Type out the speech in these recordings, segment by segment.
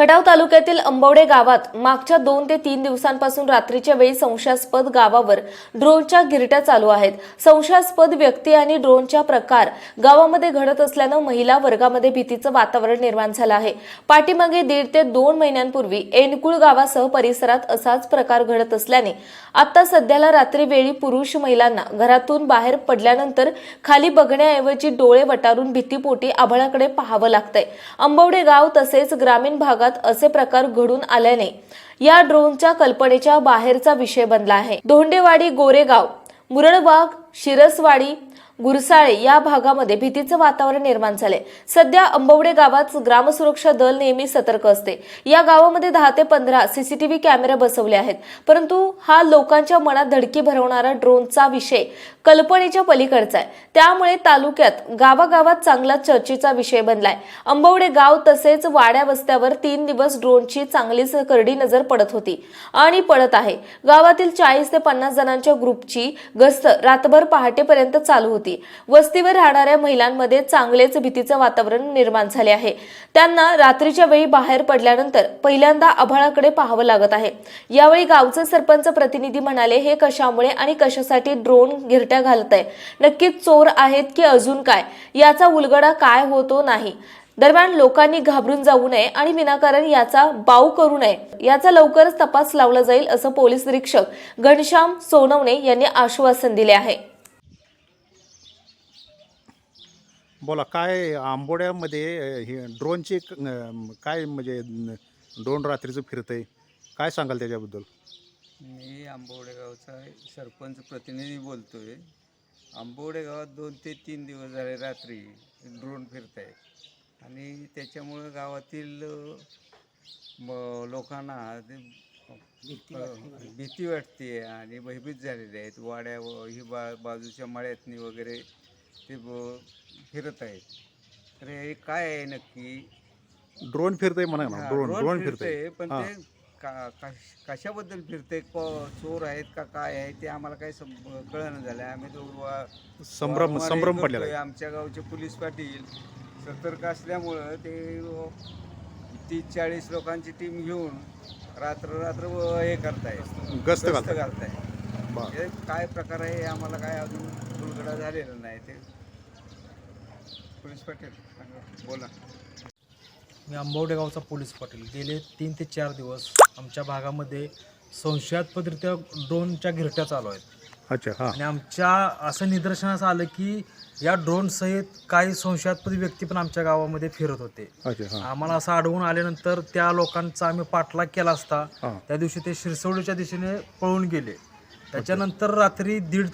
खटाव तालुक्यातील अंबवडे गावात मागच्या दोन ते तीन दिवसांपासून रात्रीच्या वेळी संशयास्पद गावावर ड्रोनच्या गिरट्या चालू आहेत. संशयास्पद व्यक्ती आणि ड्रोनच्या प्रकार गावामध्ये घडत असल्यानं महिला वर्गामध्ये भीतीचं वातावरण निर्माण झालं आहे. पाठीमागे दीड ते दोन महिन्यांपूर्वी एनकुळ गावासह परिसरात असाच प्रकार घडत असल्याने आता सध्याला रात्री वेळी पुरुष महिलांना घरातून बाहेर पडल्यानंतर खाली बघण्याऐवजी डोळे वटारून भीतीपोटी आभाळाकडे पाहावं लागतंय. अंबवडे गाव तसेच ग्रामीण भागात असे प्रकार घडून आल्याने या ड्रोनच्या कल्पनेच्या बाहेरचा विषय बनला आहे. धोंडेवाडी गोरेगाव मुरडबाग शिरसवाडी गुरसाळे या भागामध्ये भीतीचं वातावरण निर्माण झाले. सध्या अंबवडे गावात ग्रामसुरक्षा दल नेहमी सतर्क असते. या गावामध्ये दहा ते पंधरा सीसीटीव्ही कॅमेरे बसवले आहेत. परंतु हा लोकांच्या मनात धडकी भरवणारा ड्रोनचा विषय कल्पनेच्या पलीकडचा आहे. त्यामुळे तालुक्यात गावागावात चांगला चर्चेचा विषय बनलाय. अंबवडे गाव तसेच वाड्या वस्त्यावर तीन दिवस ड्रोनची चांगलीच करडी नजर पडत होती आणि पडत आहे. गावातील चाळीस ते पन्नास जणांच्या ग्रुपची गस्त रातभर पहाटेपर्यंत चालू होती. वस्तीवर राहणाऱ्या महिलांमध्ये चांगलेच भीतीचं वातावरण निर्माण झाले आहे. त्यांना रात्रीच्या वेळी बाहेर पडल्यानंतर पहिल्यांदा आभाळाकडे पाहावं लागत आहे. यावेळी गावचे सरपंच प्रतिनिधी म्हणाले हे कशामुळे आणि कशासाठी ड्रोन शिट्या घालत आहे नक्कीच चोर आहेत की अजून काय? याचा उलगडा काय होतो नाही? दरम्यान लोकांनी घाबरून जाऊ नये आणि विनाकारण याचा बाऊ करू नये. याचा लवकरच तपास लावला जाईल असं पोलीस निरीक्षक घनश्याम सोनवणे यांनी आश्वासन दिले आहे. बोला काय आंबोड्यामध्ये हे ड्रोनची काय म्हणजे ड्रोन रात्रीचं फिरतंय? काय सांगाल त्याच्याबद्दल? मी आंबवडे गावचा सरपंच प्रतिनिधी बोलतोय. आंबवडे गावात दोन ते तीन दिवस झाले रात्री ड्रोन फिरत आहेत आणि त्याच्यामुळं गावातील म- लोकांना ते भीती वाटते आणि भयभीत झालेले आहेत. वाड्या व ही बा बाजूच्या मळ्यातनी वगैरे ते ब- फिरत आहेत तर हे काय आहे नक्की? ड्रोन फिरतंय म्हणा ना हा, ड्रोन ड्रोन फिरतंय, फिरतंय. पण. ते का- कश- कशाबद्दल फिरते? चोर आहेत का काय आहे? ते आम्हाला काही कळणं झालं आम्ही तो संभ्रम संभ्रम पडलेला. आहे. आमच्या गावचे पोलीस पाटील सतर्क असल्यामुळं ते तीस चाळीस लोकांची टीम घेऊन रात्र रात्र हे करताय. गस्त घालताय. हे काय प्रकार आहे आम्हाला काय अजून उलगडा झालेला नाही. ते पोलीस पाटील बोला. मी आंबवडे गावचा पोलीस पाटील. गेले तीन ते चार दिवस आमच्या भागामध्ये संशयास्पदरित्या ड्रोनच्या गिरट्या चालू आहेत. अच्छा हां. आणि आमच्या असं निदर्शनास आलं की या ड्रोन सहित काही संशयास्पद व्यक्ती पण आमच्या गावामध्ये फिरत होते. अच्छा हां. आम्हाला असं आढळून आल्यानंतर त्या लोकांचा आम्ही पाठलाग केला असता. हां. त्या दिवशी ते शिरसवडीच्या दिशेने पळून गेले. त्याच्यानंतर रात्री दीड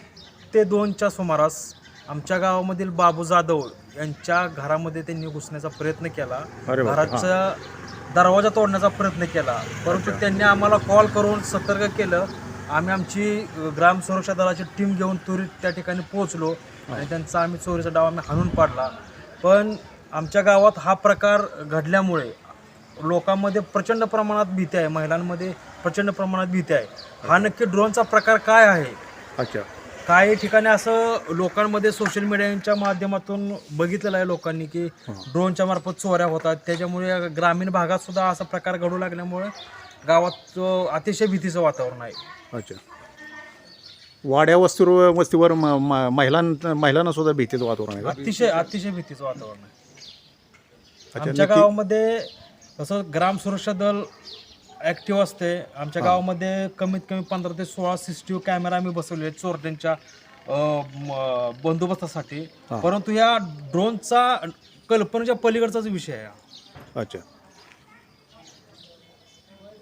ते दोनच्या सुमारास आमच्या गावामधील बाबू जाधव यांच्या घरामध्ये त्यांनी घुसण्याचा प्रयत्न केला. अरे घराचा दरवाजा तोडण्याचा प्रयत्न केला. परंतु त्यांनी आम्हाला कॉल करून सतर्क केलं. आम्ही आमची अ, ग्राम सुरक्षा दलाची टीम घेऊन त्वरित त्या ठिकाणी पोहोचलो आणि त्यांचा आम्ही चोरीचा डाव आम्ही हाणून पाडला. पण आमच्या गावात हा प्रकार घडल्यामुळे लोकांमध्ये प्रचंड प्रमाणात भीती आहे. महिलांमध्ये प्रचंड प्रमाणात भीती आहे. हा नक्की ड्रोनचा प्रकार काय आहे? अच्छा. काही ठिकाणी असं लोकांमध्ये सोशल मीडियाच्या माध्यमातून बघितलेलं आहे लोकांनी की ड्रोनच्या मार्फत चोऱ्या होतात. त्याच्यामुळे ग्रामीण भागात सुद्धा असा प्रकार घडू लागल्यामुळे गावात अतिशय भीतीचं वातावरण आहे. अच्छा. वाड्या वस्तीवर वस्तीवर महिलां महिलांना सुद्धा भीतीचं वातावरण आहे अतिशय अतिशय भीतीचं वातावरण आहे. आमच्या गावामध्ये तसं ग्राम सुरक्षा दल ॲक्टिव्ह असते. आमच्या गावामध्ये कमीत कमी पंधरा ते सोळा C C T V camera आम्ही बसवले आहेत चोरट्यांच्या अ, म, बंदोबस्तासाठी. हा. परंतु या ड्रोनचा कल्पनेच्या पलीकडचाच विषय आहे हा. अच्छा.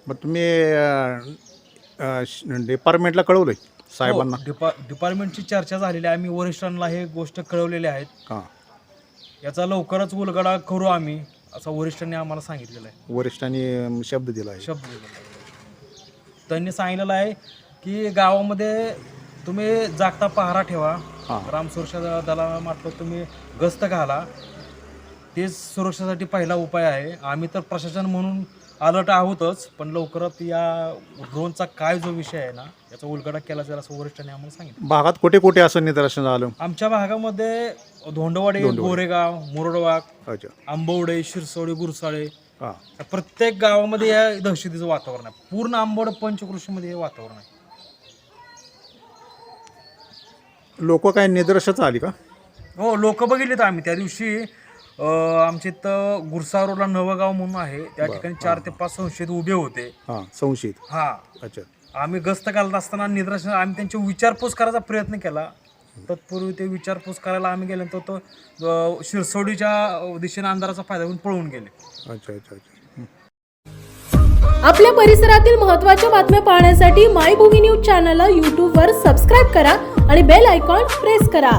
मग तुम्ही डिपार्टमेंटला कळवलंय साहेबांना? हो, डिपा डिपार्टमेंटची चर्चा झालेली आहे. आम्ही वरिष्ठांना हे गोष्ट कळवलेली आहेत. हां. याचा लवकरच उलगडा करू आम्ही. असं वरिष्ठांनी आम्हाला सांगितलेलं आहे. वरिष्ठांनी शब्द दिला आहे. शब्द दिलेला आहे. त्यांनी सांगितलेलं आहे की गावामध्ये तुम्ही जागता पहारा ठेवा. हां. ग्राम सुरक्षा दलामार्फत तुम्ही गस्त घाला. तेच सुरक्षेसाठी पहिला उपाय आहे. आम्ही तर प्रशासन म्हणून अलर्ट आहोतच पण लवकरात या ड्रोनचा काय जो विषय आहे ना याचा उलगडा केला जाईल असं वरिष्ठांनी आम्हाला सांगितलं. भागात कुठे कुठे असं निदर्शन झालं? आमच्या भागामध्ये धोंडवाडी धोंडवाडी. गोरेगाव मुरडवाग अच्छा. आंबवडे शिरसोडी गुरसाळे. हां. या प्रत्येक गावामध्ये या दहशतीचं वातावरण आहे. पूर्ण आंबवड पंचकृषीमध्ये हे वातावरण आहे. लोक काय निदर्शच आली का? हो लोक बघितले तर आम्ही. त्या दिवशी आमच्या इथं गुरसा रोडला नवं गाव म्हणून आहे. त्या ठिकाणी चार ते पाच संशयित उभे होते. हां संशयित. हा. अच्छा. आम्ही गस्त घालत असताना निदर्शन आम्ही त्यांची विचारपूस करायचा प्रयत्न केला. तत्पूर्वी ते विचारपूस करायला आम्ही गेल्यानंतर तो अं, शिरसोडीच्या दिशेने अंधाराचा फायदा घेऊन पळून गेले. अच्छा अच्छा अच्छा. आपल्या परिसरातील महत्त्वाच्या बातम्या पाहण्यासाठी मायभूमी न्यूज चॅनलला यूट्यूबवर सबस्क्राईब करा आणि बेल आयकॉन प्रेस करा.